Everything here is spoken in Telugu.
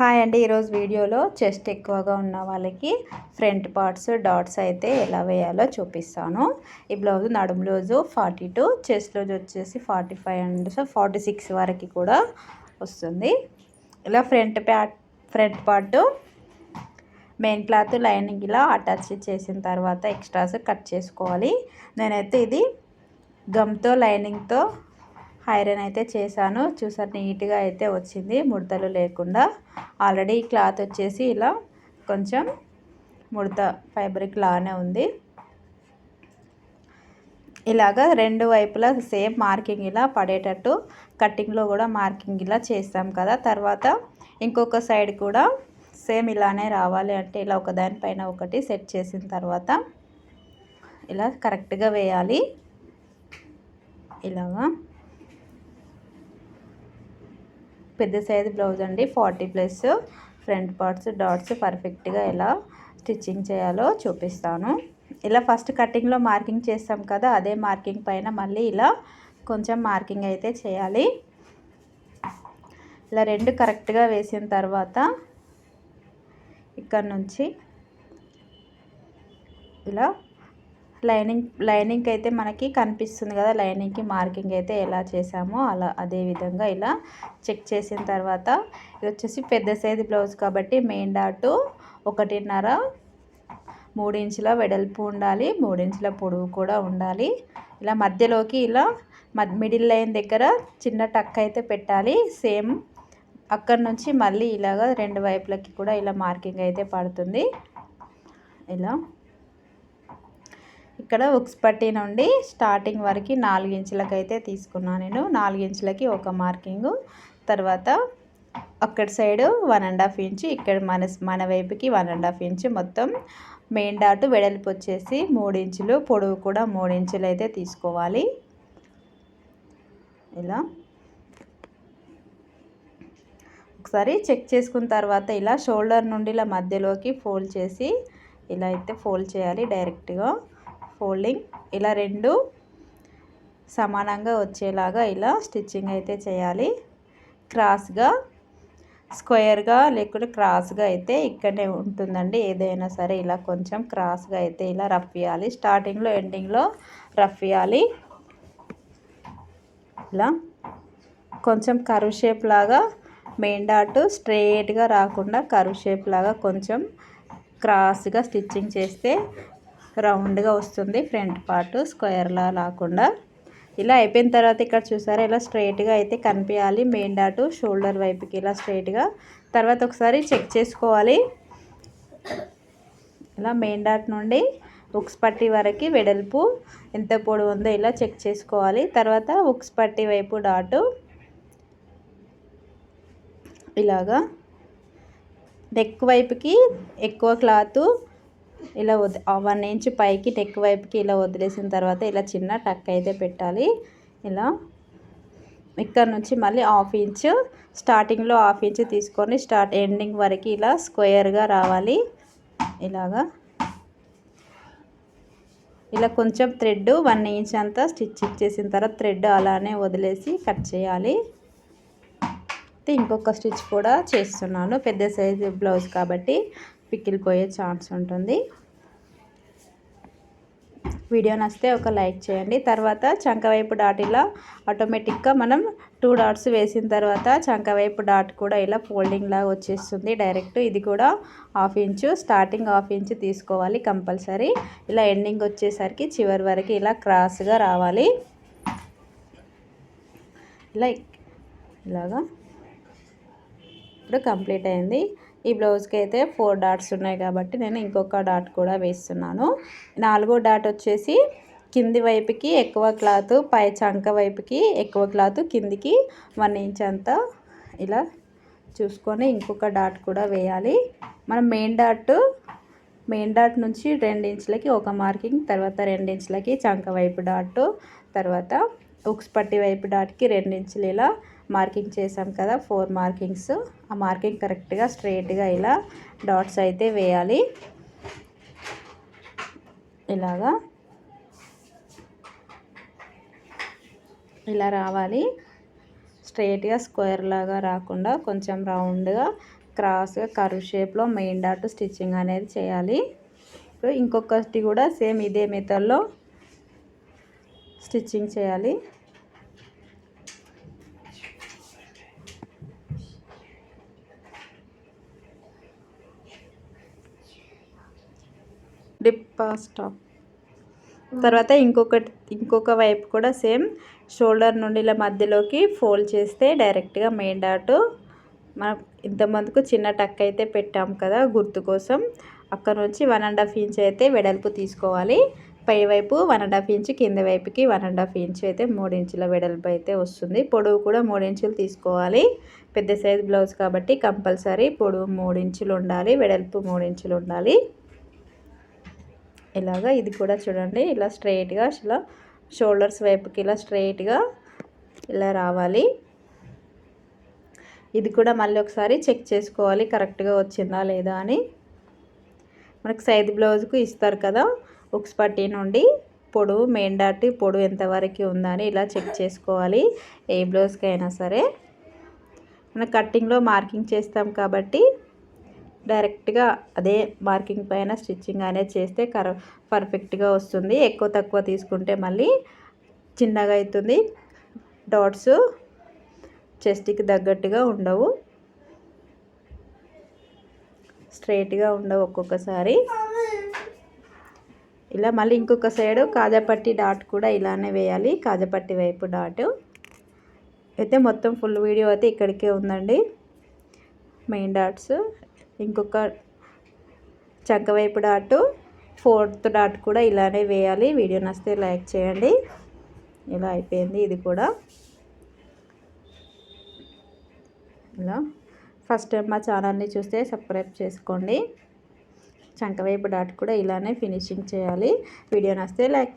హాయ్ అండి ఈరోజు వీడియోలో చెస్ట్ ఎక్కువగా ఉన్న వాళ్ళకి ఫ్రంట్ పార్ట్స్ డాట్స్ అయితే ఎలా వేయాలో చూపిస్తాను. ఈ బ్లౌజ్ నడుము రోజు ఫార్టీ టూ చెస్ట్ రోజు వచ్చేసి forty five and so forty six వరకు కూడా వస్తుంది. ఇలా front pat front part main cloth lining ఇలా అటాచ్ చేసిన తర్వాత ఎక్స్ట్రాస్ కట్ చేసుకోవాలి. నేనైతే ఇది గమ్తో లైనింగ్తో ఐరన్ అయితే చేశాను. చూసారు నీట్గా అయితే వచ్చింది. ముడతలు లేకుండా. ఆల్రెడీ క్లాత్ వచ్చేసి ఇలా కొంచెం ముడత ఫైబ్రిక్ లానే ఉంది. ఇలాగ రెండు వైపులా సేమ్ మార్కింగ్ ఇలా పడేటట్టు కట్టింగ్లో కూడా మార్కింగ్ ఇలా చేస్తాం కదా. తర్వాత ఇంకొక సైడ్ కూడా సేమ్ ఇలానే రావాలి అంటే ఇలా ఒక దానిపైన ఒకటి సెట్ చేసిన తర్వాత ఇలా కరెక్ట్గా వేయాలి. ఇలాగా. పెద్ద సైజు బ్లౌజ్ అండి. Forty plus front parts dots పర్ఫెక్ట్గా ఎలా స్టిచ్చింగ్ చేయాలో చూపిస్తాను. ఇలా ఫస్ట్ కటింగ్లో మార్కింగ్ చేస్తాం కదా అదే మార్కింగ్ పైన మళ్ళీ ఇలా కొంచెం మార్కింగ్ అయితే చేయాలి. ఇలా రెండు కరెక్ట్గా వేసిన తర్వాత ఇక్కడ నుంచి ఇలా లైనింగ్ లైనింగ్ అయితే మనకి కనిపిస్తుంది కదా లైనింగ్కి మార్కింగ్ అయితే ఎలా చేసామో అలా అదే విధంగా ఇలా చెక్ చేసిన తర్వాత ఇది వచ్చేసి పెద్ద సైజు బ్లౌజ్ కాబట్టి మెయిన్ డాటు ఒకటిన్నర మూడించుల వెడల్పు ఉండాలి మూడించుల పొడవు కూడా ఉండాలి. ఇలా మధ్యలోకి ఇలా మిడిల్ లైన్ దగ్గర చిన్న టక్ అయితే పెట్టాలి. సేమ్ అక్కడి నుంచి మళ్ళీ ఇలాగ రెండు వైపులకి కూడా ఇలా మార్కింగ్ అయితే పడుతుంది. ఇలా ఇక్కడ ఉక్స్ పట్టి నుండి స్టార్టింగ్ వరకు నాలుగు ఇంచులకు అయితే తీసుకున్నాను నేను. నాలుగు ఇంచులకి ఒక మార్కింగ్. తర్వాత అక్కడ side one and half inch ఇక్కడ మన మన వైపుకి వన్ అండ్ హాఫ్ ఇంచు మొత్తం మెయిన్ డాటు వెడల్పు వచ్చేసి మూడు ఇంచులు పొడవు కూడా మూడు ఇంచులు అయితే తీసుకోవాలి. ఇలా. ఒకసారి చెక్ చేసుకున్న తర్వాత ఇలా షోల్డర్ నుండి ఇలా మధ్యలోకి ఫోల్డ్ చేసి ఇలా అయితే ఫోల్డ్ చేయాలి డైరెక్ట్గా. ఫోల్డింగ్. ఇలా రెండు సమానంగా వచ్చేలాగా ఇలా స్టిచ్చింగ్ అయితే చేయాలి. క్రాస్గా స్క్వేర్గా లేకుంటే క్రాస్గా అయితే ఇక్కడనే ఉంటుందండి. ఏదైనా సరే ఇలా కొంచెం క్రాస్గా అయితే ఇలా రఫ్ ఇవ్వాలి స్టార్టింగ్లో ఎండింగ్లో రఫ్ ఇవ్వాలి ఇలా కొంచెం కరువు షేప్ లాగా మెయిన్ డాట్ స్ట్రేట్గా రాకుండా కరువు షేప్ లాగా కొంచెం క్రాస్గా స్టిచ్చింగ్ చేస్తే రౌండ్గా వస్తుంది. ఫ్రంట్ పార్ట్ స్క్వేర్లా రాకుండా ఇలా అయిపోయిన తర్వాత ఇక్కడ చూసారా ఇలా స్ట్రైట్గా అయితే కనిపించాలి. మెయిన్ డాటు షోల్డర్ వైపుకి ఇలా స్ట్రైట్గా తర్వాత ఒకసారి చెక్ చేసుకోవాలి. ఇలా మెయిన్ డాట్ నుండి ఉక్స్ పట్టి వరకు వెడల్పు ఎంత పొడవు ఉందో ఇలా చెక్ చేసుకోవాలి. తర్వాత ఉక్స్ పట్టి వైపు డాటు ఇలాగా. నెక్ వైపుకి ఎక్కువ క్లాత్ ఇలా వద్ వన్ ఇంచ్ పైకి టెక్ వైపుకి ఇలా వదిలేసిన తర్వాత ఇలా చిన్న టక్ అయితే పెట్టాలి. ఇలా ఇక్కడ నుంచి మళ్ళీ హాఫ్ ఇంచ్ స్టార్టింగ్లో హాఫ్ ఇంచ్ తీసుకొని స్టార్ట్ ఎండింగ్ వరకు ఇలా స్క్వేర్గా రావాలి. ఇలాగా. ఇలా కొంచెం థ్రెడ్ వన్ ఇంచ్ అంతా స్టిచ్ ఇచ్చేసిన తర్వాత థ్రెడ్ అలానే వదిలేసి కట్ చేయాలి. ఇంకొక స్టిచ్ కూడా చేస్తున్నాను. పెద్ద సైజు బ్లౌజ్ కాబట్టి పిక్కిలిపోయే ఛాన్స్ ఉంటుంది. వీడియో నచ్చితే ఒక లైక్ చేయండి. తర్వాత చంకవైపు డాట్ ఇలా ఆటోమేటిక్గా మనం టూ డాట్స్ వేసిన తర్వాత చంకవైపు డాట్ కూడా ఇలా ఫోల్డింగ్ లాగా వచ్చేస్తుంది. డైరెక్ట్ ఇది కూడా half inch starting half inch తీసుకోవాలి కంపల్సరీ. ఇలా ఎండింగ్ వచ్చేసరికి చివరి వరకు ఇలా క్రాస్గా రావాలి. ఇలా ఇలాగా. ఇప్పుడు కంప్లీట్ అయింది. ఈ బ్లౌజ్కి అయితే ఫోర్ డాట్స్ ఉన్నాయి కాబట్టి నేను ఇంకొక డాట్ కూడా వేస్తున్నాను. నాలుగో డాట్ వచ్చేసి కింది వైపుకి ఎక్కువ క్లాత్ పై చంక వైపుకి ఎక్కువ క్లాత్ కిందికి వన్ ఇంచ్ అంతా ఇలా చూసుకొని ఇంకొక డాట్ కూడా వేయాలి. మనం మెయిన్ డాట్ మెయిన్ డాట్ నుంచి ఇంచులకి ఒక మార్కింగ్ తర్వాత ఇంచులకి చంక వైపు డాట్ తర్వాత ఉక్స్ పట్టి వైపు డాట్కి రెండించులు ఇలా మార్కింగ్ చేసాం కదా ఫోర్ మార్కింగ్స్. ఆ మార్కింగ్ కరెక్ట్గా స్ట్రైట్గా ఇలా డాట్స్ అయితే వేయాలి. ఇలాగా. ఇలా రావాలి. స్ట్రైట్గా స్క్వేర్ లాగా రాకుండా కొంచెం రౌండ్గా క్రాస్గా కర్వ్ షేప్లో మెయిన్ డాట్ స్టిచ్చింగ్ అనేది చేయాలి. ఇప్పుడు ఇంకొకటి కూడా సేమ్ ఇదే మెథడ్లో స్టిచ్చింగ్ చేయాలి. డిప్ స్టాప్ తర్వాత ఇంకొకటి ఇంకొక వైపు కూడా సేమ్ షోల్డర్ నుండి ఇలా మధ్యలోకి ఫోల్డ్ చేస్తే డైరెక్ట్గా మెయిన్ డాట్. మనం ఇంతమందుకు చిన్న టక్ అయితే పెట్టాం కదా గుర్తు కోసం. అక్కడ నుంచి వన్ అండ్ హాఫ్ ఇంచ్ అయితే వెడల్పు తీసుకోవాలి. పై వైపు వన్ అండ్ హాఫ్ ఇంచ్ కింద వైపుకి వన్ అండ్ హాఫ్ ఇంచ్ అయితే మూడు ఇంచుల వెడల్పు అయితే వస్తుంది. పొడవు కూడా మూడు ఇంచులు తీసుకోవాలి. పెద్ద సైజ్ బ్లౌజ్ కాబట్టి కంపల్సరీ పొడవు మూడు ఇంచులు ఉండాలి వెడల్పు మూడు ఇంచులు ఉండాలి. ఇలాగా ఇది కూడా చూడండి ఇలా స్ట్రైట్గా ఇలా షోల్డర్స్ వైపుకి ఇలా స్ట్రైట్గా ఇలా రావాలి. ఇది కూడా మళ్ళీ ఒకసారి చెక్ చేసుకోవాలి కరెక్ట్గా వచ్చిందా లేదా అని. మనకు సైజ్ బ్లౌజ్కు ఇస్తారు కదా ఉక్స్ పట్టీ నుండి పొడవు మెయిన్ డాట్ పొడవు ఎంతవరకు ఉందని ఇలా చెక్ చేసుకోవాలి. ఏ బ్లౌజ్కి అయినా సరే. మనం కట్టింగ్లో మార్కింగ్ చేస్తాం కాబట్టి డైరెక్ట్గా అదే మార్కింగ్ పైన స్టిచ్చింగ్ అనేది చేస్తే కర పర్ఫెక్ట్గా వస్తుంది. ఎక్కువ తక్కువ తీసుకుంటే మళ్ళీ చిన్నగా అవుతుంది డాట్స్ చెస్ట్కి తగ్గట్టుగా ఉండవు. స్ట్రైట్గా ఉండవు ఒక్కొక్కసారి. ఇలా మళ్ళీ ఇంకొక సైడు కాజాపట్టి డాట్ కూడా ఇలానే వేయాలి కాజాపట్టి వైపు డాట్. అయితే మొత్తం ఫుల్ వీడియో అయితే ఇక్కడికే ఉందండి. Main dots. ఇంకొక చక్క వైపు డాట్ ఫోర్త్ డాట్ కూడా ఇలానే వేయాలి. వీడియో నచ్చితే లైక్ చేయండి. ఇలా అయిపోయింది ఇది కూడా. ఇలా ఫస్ట్ టైం మా ఛానల్ని చూస్తే సబ్స్క్రైబ్ చేసుకోండి. చంకవైపు డాట్ కూడా ఇలానే ఫినిషింగ్ చేయాలి. Video నస్తే like